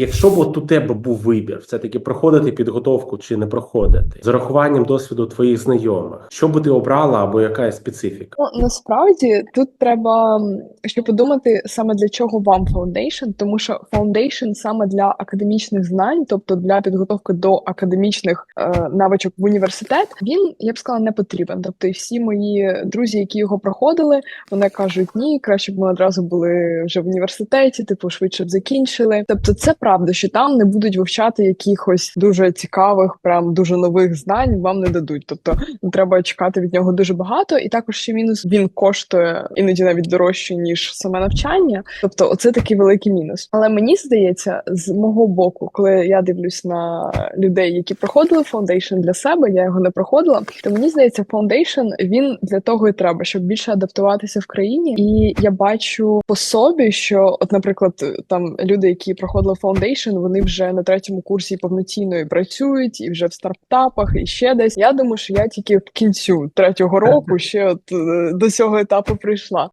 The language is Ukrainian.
Якщо б от у тебе був вибір, все таки проходити підготовку чи не проходити з урахуванням досвіду твоїх знайомих, що би ти обрала або яка є специфіка? Ну насправді тут треба ще подумати саме для чого вам фаундейшн, тому що фаундейшн саме для академічних знань, тобто для підготовки до академічних е, навичок в університет, він я б сказала не потрібен. Тобто, і всі мої друзі, які його проходили, вони кажуть, ні, краще б ми одразу були вже в університеті, типу швидше б закінчили. Тобто, це правда, що там не будуть вивчати якихось дуже цікавих, прям дуже нових знань. Вам не дадуть. Тобто треба чекати від нього дуже багато, і також ще мінус він коштує іноді навіть дорожче ніж саме навчання. Тобто, оце такий великий мінус. Але мені здається, з мого боку, коли я дивлюсь на людей, які проходили фаундейшн для себе, я його не проходила. То мені здається, фаундейшн він для того і треба, щоб більше адаптуватися в країні. І я бачу по собі, що, от, наприклад, там люди, які проходили фаундейшн, вони вже на третьому курсі повноцінно і працюють, і вже в стартапах, і ще десь. Я думаю, що я тільки в кінцю третього року ще от е, до цього етапу прийшла.